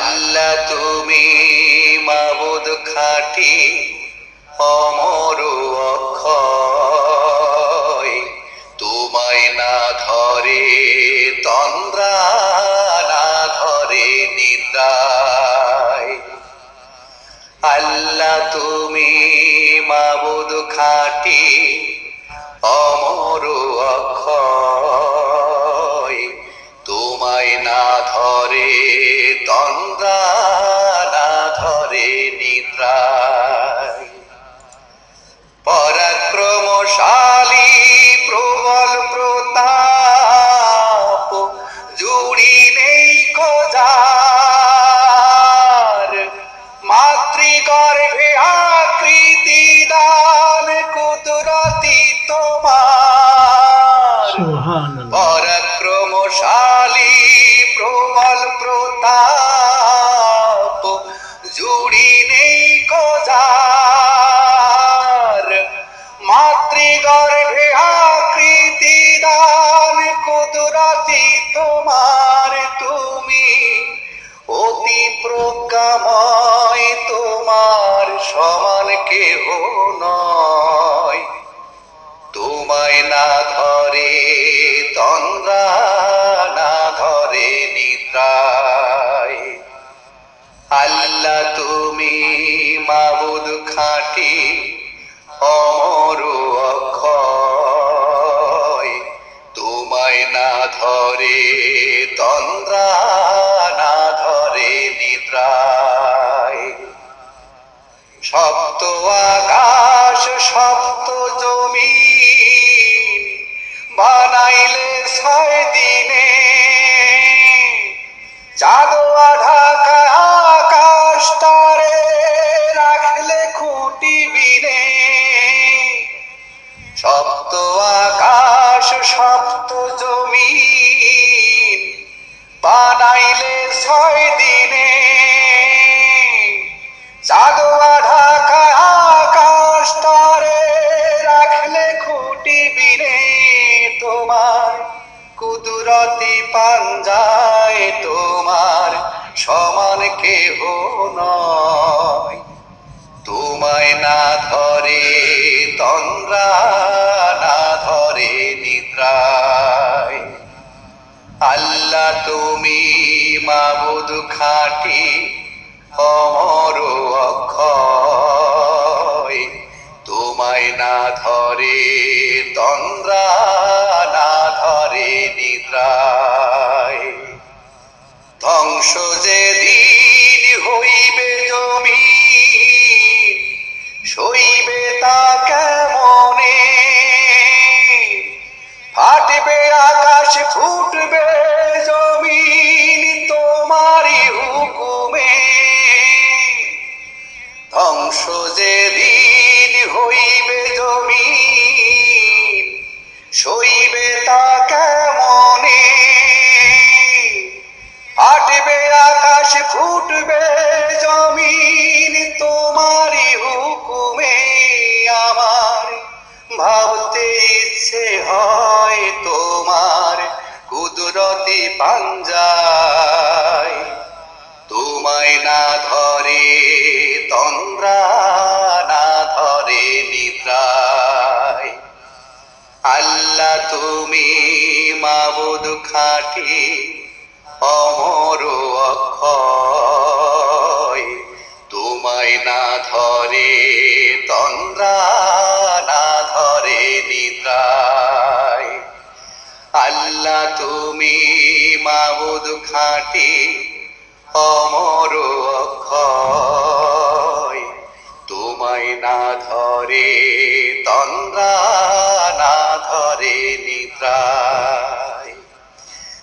আল্লাহ তুমি মাবুদ খাটি, অমর অক্ষয়। তোমায় না ধরে, তন্দ্রা না ধরে নিদ্রায়। আল্লাহ তুমি মাবুদ খাটি, অমর অক্ষয়। তোমায় না ধরে তন্দ্রা না ধরে নিদ্রায় প্রতাপ জুড়ি নেই কোজার। মাতৃগর্ভে আকৃতি দান, কুদরতি তোমার তুমি। অতি প্রজ্ঞাময় তোমার সমান কেহ নয়। তোমায় না ধরে তন্দ্রা ধরে তন্দ্রা না ধরে নিদ্রায়। সপ্ত আকাশ সপ্ত জমি বানাইলে ছয় দিনে। চাঁদোয়া বানাইলে ছয় দিনে। চাঁদোয়া ঢাকা আকাশ তারে রাখলে খুঁটি বিনে তোমার। কুদরতি পাঞ্জায় তোমার সমান কেহ নয়। তোমায় না ধরে, তন্দ্রা না ধরে নিদ্রায়। আল্লাহ তুমি মাবুদ খাটি, অমর অক্ষয়। তোমায় না ধরে, তন্দ্রা না ধরে নিদ্রায়। ধ্বংস যে দিন ফাটবে আকাশ ফুটবে, জমিন তোমারই হুকুমে। ধ্বংস যে দিন হইবে জমিন, সইবে তা কেমনে? ফাটবে, আকাশ ফুটবে ভাবতে ইচ্ছে হয় তোমার কুদরতি পাঞ্জায়। তোমায় না ধরে, তন্দ্রা না ধরে নিদ্রায়। আল্লাহ তুমি মাবুদ খাটি, অমর অক্ষয়। তোমায় না ধরে, তন্দ্রা তুমি মাবুদ খাটি অমর অক্ষয়। তোমায় না ধরে, তন্দ্রা না ধরে নিদ্রায়।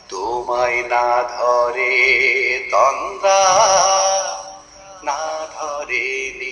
তোমায় না ধরে, তন্দ্রা না ধরে